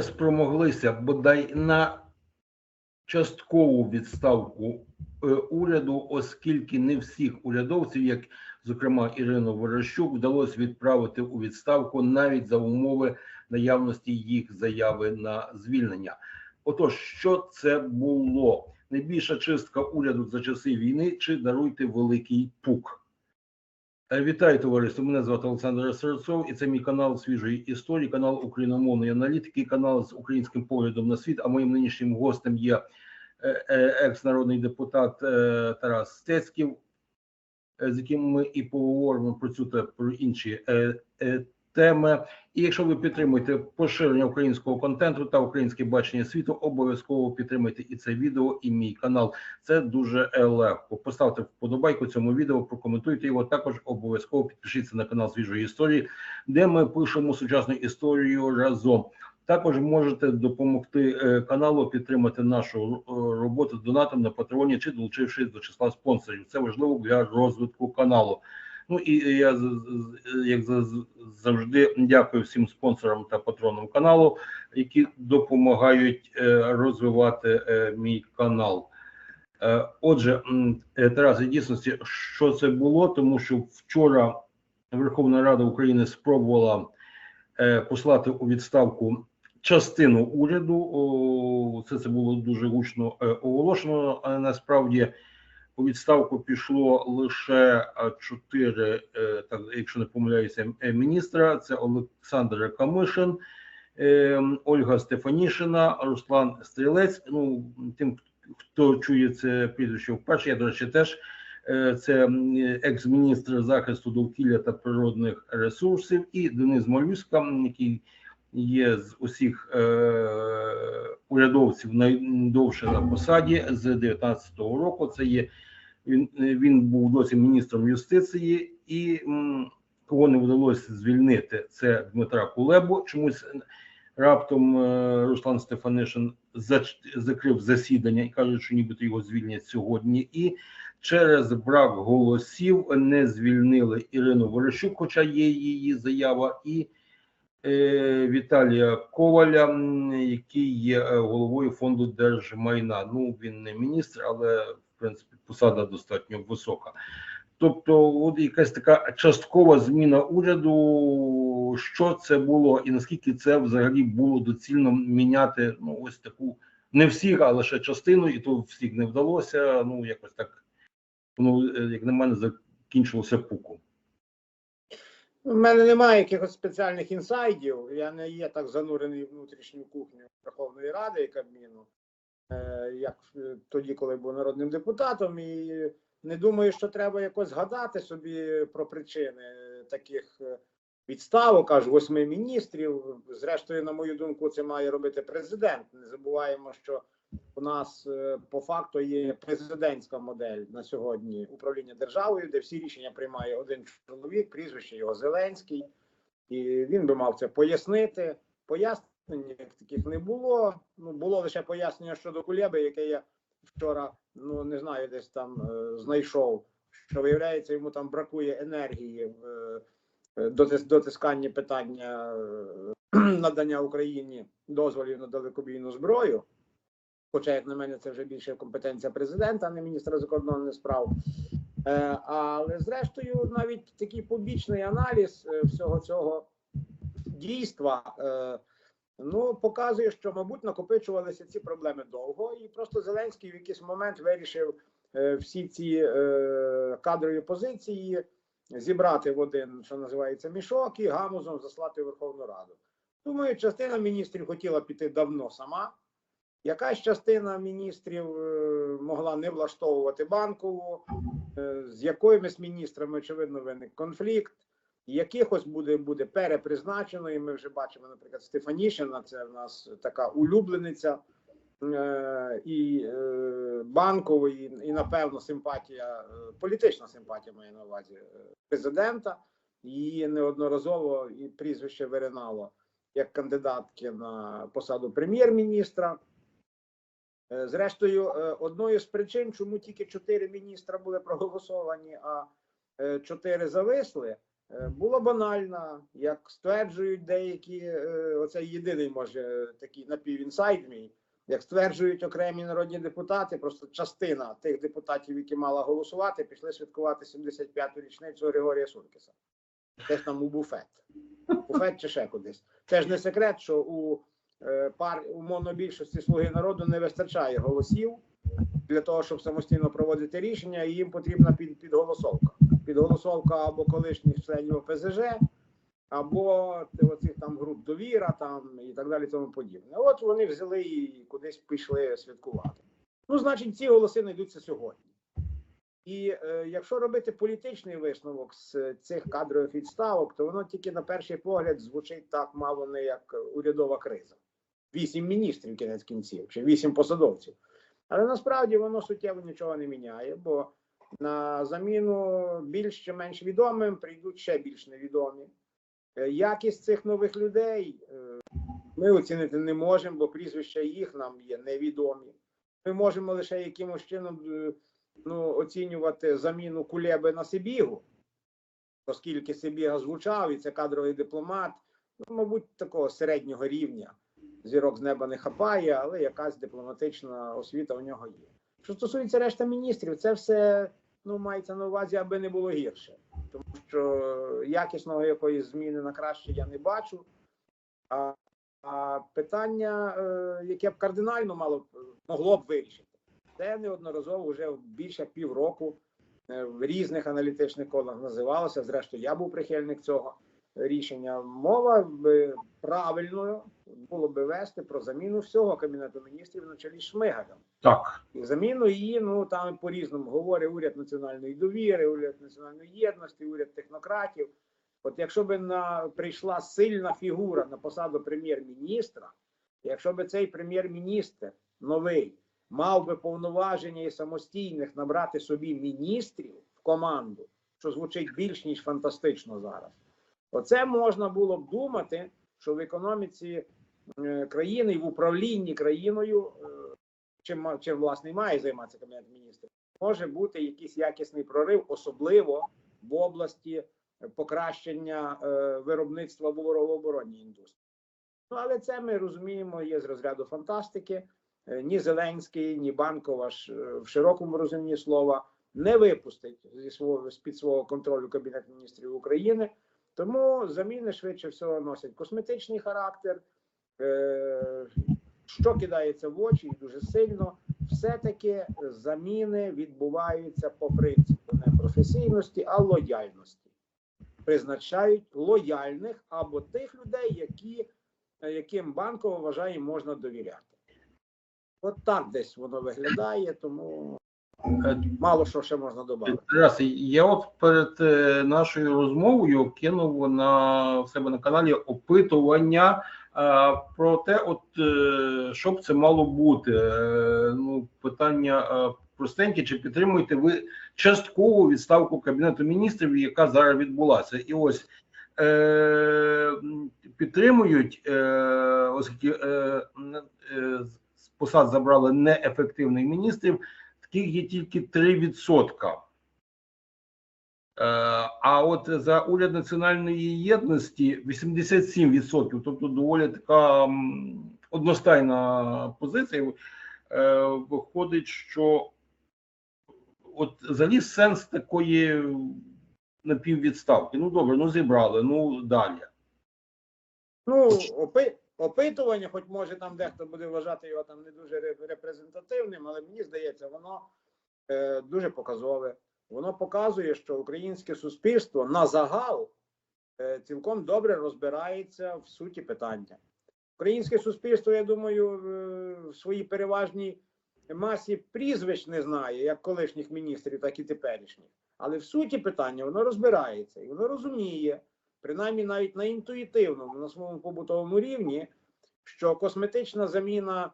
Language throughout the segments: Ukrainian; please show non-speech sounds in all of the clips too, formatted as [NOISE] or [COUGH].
спромоглися бодай на часткову відставку е, уряду, оскільки не всіх урядовців, як зокрема Ірину Ворощук, вдалося відправити у відставку навіть за умови наявності їх заяви на звільнення. Отож, що це було? Найбільша чистка уряду за часи війни чи даруйте великий пук? Е, Вітаю, товариство. Мене звати Олександр Серцов, і це мій канал свіжої історії, канал україномовної аналітики, канал з українським поглядом на світ. А моїм нинішнім гостем є е, е, екс-народний депутат Тарас Стецьків, з яким ми і поговоримо про цю та про інші теми. І якщо ви підтримуєте поширення українського контенту та українське бачення світу, обов'язково підтримайте і це відео, і мій канал. Це дуже легко. Поставте вподобайку цьому відео, прокоментуйте його. Також обов'язково підпишіться на канал свіжої історії, де ми пишемо сучасну історію разом. Також можете допомогти е, каналу підтримати нашу е, роботу донатом на патреоні чи долучившись до числа спонсорів. Це важливо для розвитку каналу. Ну і я як завжди дякую всім спонсорам та патронам каналу, які допомагають е, розвивати е, мій канал. Е, Отже, Тарас, в дійсності, що це було, тому що вчора Верховна Рада України спробувала послати у відставку частину уряду. Це це було дуже гучно оголошено. Але насправді у відставку пішло лише чотири, е, якщо не помиляюся, е, міністра. Це Олександр Камишин, е, Ольга Стефанішина, Руслан Стрілець. Ну тим, хто чує це прізвище вперше, я до речі, теж. Е, Це екс-міністр захисту довкілля та природних ресурсів, і Денис Малюська, який є з усіх е, урядовців найдовше на посаді з 19-го року. Це є він, він був досі міністром юстиції, і м, кого не вдалося звільнити, це Дмитра Кулебу. Чомусь раптом е, Руслан Стефанишин зач- закрив засідання і каже, що нібито його звільнять сьогодні. І через брак голосів не звільнили Ірину Ворощук, хоча є її заява, і Віталія Коваля, який є е, головою фонду держмайна. Ну він не міністр, але в принципі посада достатньо висока. Тобто, от якась така часткова зміна уряду. Що це було, і наскільки це взагалі було доцільно міняти? Ну, ось таку не всіх, а лише частину, і то всіх не вдалося. Ну, якось так, ну, е, як на мене, закінчилося пуком. У мене немає якихось спеціальних інсайдів. Я не є так занурений в внутрішню кухню Верховної Ради і Кабміну, е, як е, тоді, коли був народним депутатом, і не думаю, що треба якось згадати собі про причини таких е, відставок, аж восьми міністрів. Зрештою, на мою думку, це має робити президент. Не забуваємо, що у нас е, по факту є президентська модель на сьогодні управління державою, де всі рішення приймає один чоловік, прізвище його Зеленський, і він би мав це пояснити. Пояснень таких не було. Ну було лише пояснення щодо Кулеби, яке я вчора ну не знаю, десь там е, знайшов. Що виявляється, йому там бракує енергії в е, дотис- дотисканні питання [CLEARS THROAT] надання Україні дозволів на далекобійну зброю. Хоча, як на мене, це вже більше компетенція президента, а не міністра закордонних справ. Е, але зрештою, навіть такий побічний аналіз е, всього цього дійства е, ну показує, що, мабуть, накопичувалися ці проблеми довго, і просто Зеленський в якийсь момент вирішив всі ці кадрові позиції зібрати в один, що називається, мішок, і гамузом заслати Верховну Раду. Думаю, частина міністрів хотіла піти давно сама. Якась частина міністрів е, могла не влаштовувати банкову, е, з якимись міністрами, очевидно, виник конфлікт. Якихось буде буде перепризначено, і ми вже бачимо, наприклад, Стефанішина, це в нас така улюблениця е, і банкової, і, напевно, симпатія, політична симпатія має на увазі президента. Її неодноразово і прізвище виринало як кандидатки на посаду прем'єр-міністра. Е, Зрештою, е, одною з причин, чому тільки чотири міністра були проголосовані, а е, чотири зависли, була банальна, як стверджують деякі, оце єдиний може такий напівінсайд мій, як стверджують окремі народні депутати, просто частина тих депутатів, які мала голосувати, пішли святкувати 75-ту річницю Григорія Суркіса. Десь там у буфет. Буфет чи ще кудись. Це ж не секрет, що у, пар, у монобільшості Слуги народу не вистачає голосів для того, щоб самостійно проводити рішення, і їм потрібна під, підголосовка. Підголосовка або колишніх членів ОПЗЖ, або оцих там груп довіра, там і так далі, тому подібне. От вони взяли і кудись пішли святкувати. Ну, значить, ці голоси знайдуться сьогодні. І е, якщо робити політичний висновок з цих кадрових відставок, то воно тільки на перший погляд звучить так мало не як урядова криза. Вісім міністрів кінець кінців, чи вісім посадовців. Але насправді воно суттєво нічого не міняє, бо на заміну більш чи менш відомим прийдуть ще більш невідомі. Е, Якість цих нових людей е, ми оцінити не можемо, бо прізвища їх нам є невідомі. Ми можемо лише якимось чином е, ну, оцінювати заміну Кулеби на Сибігу, оскільки Сибіга звучав, і це кадровий дипломат, ну, мабуть, такого середнього рівня. Зірок з неба не хапає, але якась дипломатична освіта у нього є. Що стосується решта міністрів, це все ну, мається на увазі, аби не було гірше. Тому що якісного якоїсь зміни на краще я не бачу. А, а питання, е, яке б кардинально мало могло б вирішити, це неодноразово вже більше півроку е, в різних аналітичних колах називалося. Зрештою, я був прихильник цього рішення. Мова би правильною було би вести про заміну всього кабінету міністрів на чолі Шмигалем. Так. І заміну її, ну там по-різному говорить уряд національної довіри, уряд національної єдності, уряд технократів. От якщо би на прийшла сильна фігура на посаду прем'єр-міністра, якщо би цей прем'єр-міністр новий мав би повноваження і самостійних набрати собі міністрів в команду, що звучить більш ніж фантастично зараз, оце можна було б думати, що в економіці е, країни і в управлінні країною. е, чим, чим власне має займатися кабінет міністрів, може бути якийсь якісний прорив, особливо в області покращення е, виробництва в оборонній індустрії. Ну але це ми розуміємо, є з розряду фантастики. Ні Зеленський, ні Банкова в широкому розумінні слова не випустить зі свого з під свого контролю кабінет міністрів України. Тому заміни швидше всього носять косметичний характер. Е, що кидається в очі і дуже сильно, все-таки заміни відбуваються по принципу не професійності, а лояльності. Призначають лояльних або тих людей, які, яким банково вважає можна довіряти. От так десь воно виглядає, тому Е, мало що ще можна додати. Тарас, я от перед е, нашою розмовою кинув на в себе на каналі опитування е, про те, от е, що б це мало бути. Е, ну, питання е, простеньке: чи підтримуєте ви часткову відставку кабінету міністрів, яка зараз відбулася? І ось е, підтримують, е, оскільки е, е, посад забрали неефективних міністрів таких є тільки 3%. Е, А от за уряд національної єдності 87%, тобто доволі така одностайна позиція. Е, Виходить, що от заліз сенс такої напіввідставки. Ну добре, ну зібрали, ну далі. Ну, опи, опитування, хоч може там дехто буде вважати його там не дуже репрезентативним, але мені здається, воно е, дуже показове. Воно показує, що українське суспільство на загал е, цілком добре розбирається в суті питання. Українське суспільство, я думаю, в своїй переважній масі прізвищ не знає, як колишніх міністрів, так і теперішніх. Але в суті питання воно розбирається і воно розуміє, принаймні навіть на інтуїтивному, на своєму побутовому рівні, що косметична заміна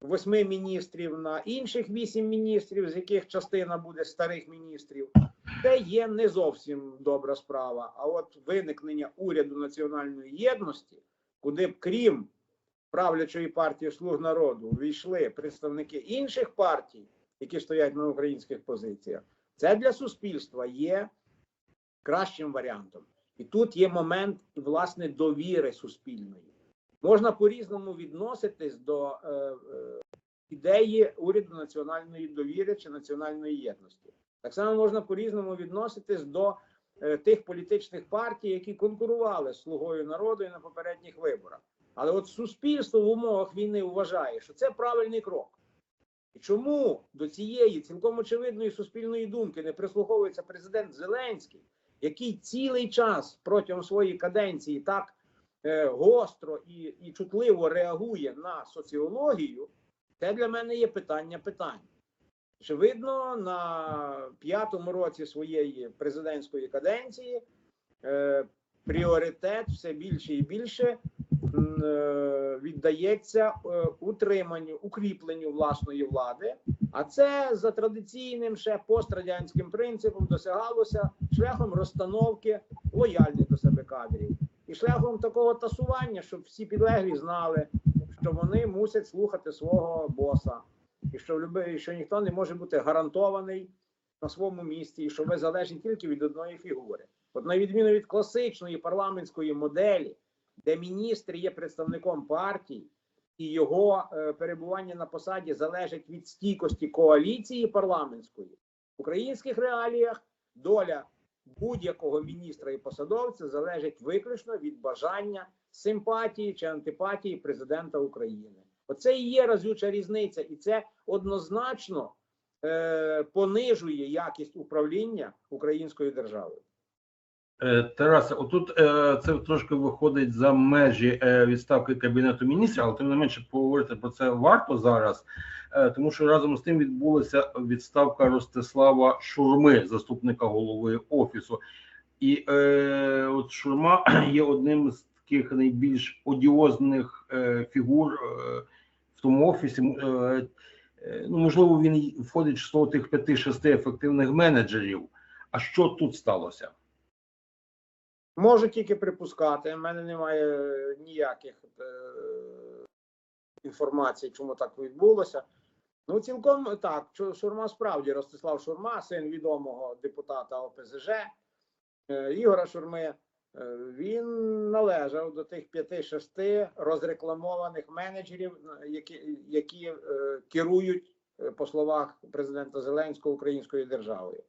восьми міністрів на інших вісім міністрів, з яких частина буде старих міністрів, це є не зовсім добра справа. А от виникнення уряду національної єдності, куди б крім правлячої партії слуг народу увійшли представники інших партій, які стоять на українських позиціях, це для суспільства є кращим варіантом. І тут є момент власне довіри суспільної. Можна по-різному відноситись до е, е, ідеї уряду національної довіри чи національної єдності. Так само можна по-різному відноситись до е, тих політичних партій, які конкурували з слугою народу і на попередніх виборах. Але от суспільство в умовах війни вважає, що це правильний крок. І чому до цієї цілком очевидної суспільної думки не прислуховується президент Зеленський, який цілий час протягом своєї каденції так е, гостро і, і чутливо реагує на соціологію, це для мене є питання питань. Очевидно, на п'ятому році своєї президентської каденції е, пріоритет все більше і більше віддається е, утриманню, укріпленню власної влади. А це за традиційним ще пострадянським принципом досягалося шляхом розстановки лояльних до себе кадрів і шляхом такого тасування, щоб всі підлеглі знали, що вони мусять слухати свого боса, і що люби, що ніхто не може бути гарантований на своєму місці, і що ви залежні тільки від одної фігури. От на відміну від класичної парламентської моделі, де міністр є представником партії, і його е, перебування на посаді залежить від стійкості коаліції парламентської в українських реаліях доля будь-якого міністра і посадовця залежить виключно від бажання симпатії чи антипатії президента України. Оце і є разюча різниця, і це однозначно е, понижує якість управління українською державою. Е, Тарасе, отут е, це трошки виходить за межі е, відставки кабінету міністрів, але тим не менше поговорити про це варто зараз, тому що разом з тим відбулася відставка Ростислава Шурми, заступника голови офісу. І е, от Шурма [CLEARS THROAT] є одним з таких найбільш одіозних фігур в тому офісі. Ну, можливо, він входить в число тих п'яти-шести ефективних менеджерів. А що тут сталося? Можу тільки припускати. У мене немає ніяких е, інформацій, чому так відбулося. Ну, цілком так. Шурма справді Ростислав Шурма, син відомого депутата ОПЗЖ е, Ігора Шурми. е, Він належав до тих п'яти-шести розрекламованих менеджерів, е, які, які е, керують, е, по словах президента Зеленського, українською державою.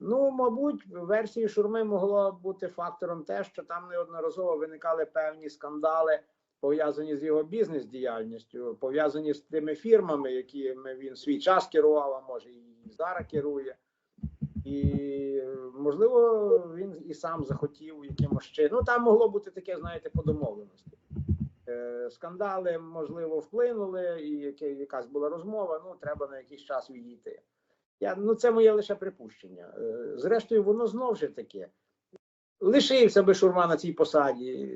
Ну, мабуть, в версії Шурми могло бути фактором те, що там неодноразово виникали певні скандали, пов'язані з його бізнес-діяльністю, пов'язані з тими фірмами, якими він свій час керував, а може і зараз керує. І можливо, він і сам захотів якимось ще. Ну там могло бути таке, знаєте, по домовленості. Е, скандали, можливо, вплинули, і якась була розмова. Ну, треба на якийсь час відійти. Я, ну, це моє лише припущення. Е, Зрештою, воно знов же таке. Лишився би Шурма на цій посаді,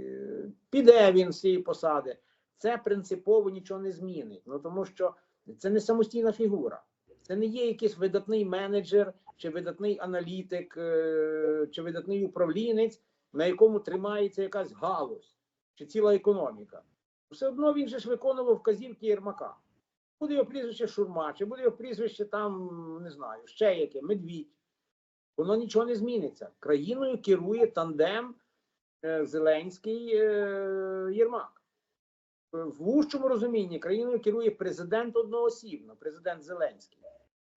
піде він з цієї посади. Це принципово нічого не змінить. Ну тому що це не самостійна фігура. Це не є якийсь видатний менеджер, чи видатний аналітик, е, чи видатний управлінець, на якому тримається якась галузь чи ціла економіка. Все одно він же ж виконував вказівки Єрмака. Буде його прізвище Шурма, чи буде його прізвище там, не знаю, ще яке, Медвідь. Воно нічого не зміниться. Країною керує тандем е, Зеленський е, Єрмак. В вужчому розумінні країною керує президент одноосібно, президент Зеленський.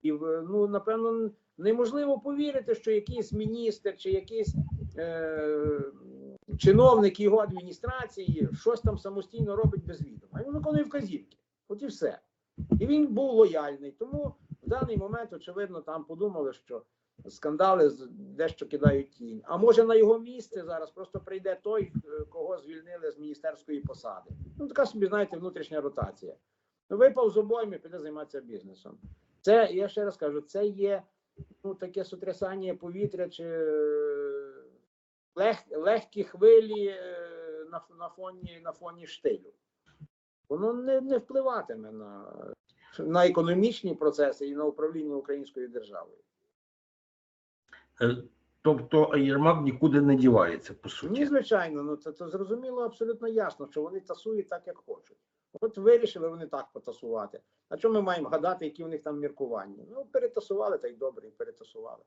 І ну, напевно, неможливо повірити, що якийсь міністр чи якийсь е, чиновник його адміністрації щось там самостійно робить без відома. Він виконує вказівки. От і все. І він був лояльний. Тому в даний момент, очевидно, там подумали, що скандали дещо кидають тінь. А може на його місце зараз просто прийде той, е, кого звільнили з міністерської посади. Ну, така собі, знаєте, внутрішня ротація. Ну, випав з обойми, піде займатися бізнесом. Це, я ще раз кажу, це є ну, таке сотрясання повітря чи е, лег, легкі хвилі е, на, на, фоні, на фоні штилю. Воно не, не впливатиме на, на економічні процеси і на управління українською державою. Е, Тобто Єрмак нікуди не дівається, по Ні, суті. звичайно, ну це, це зрозуміло абсолютно ясно, що вони тасують так, як хочуть. От вирішили вони так потасувати. А чому ми маємо гадати, які в них там міркування? Ну, перетасували, та й добре, і перетасували.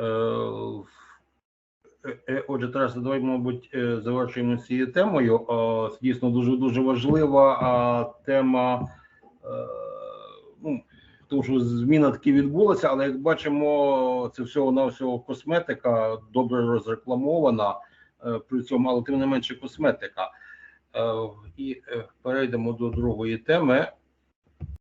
Е, Отже, Тарас, давай, мабуть, е, завершуємо цією темою. Е, дійсно дуже дуже важлива тема. е, Ну, тому що зміна таки відбулася, але як бачимо, це всього на всього косметика добре розрекламована е, при цьому, але тим не менше косметика. Е, І е, перейдемо до другої теми.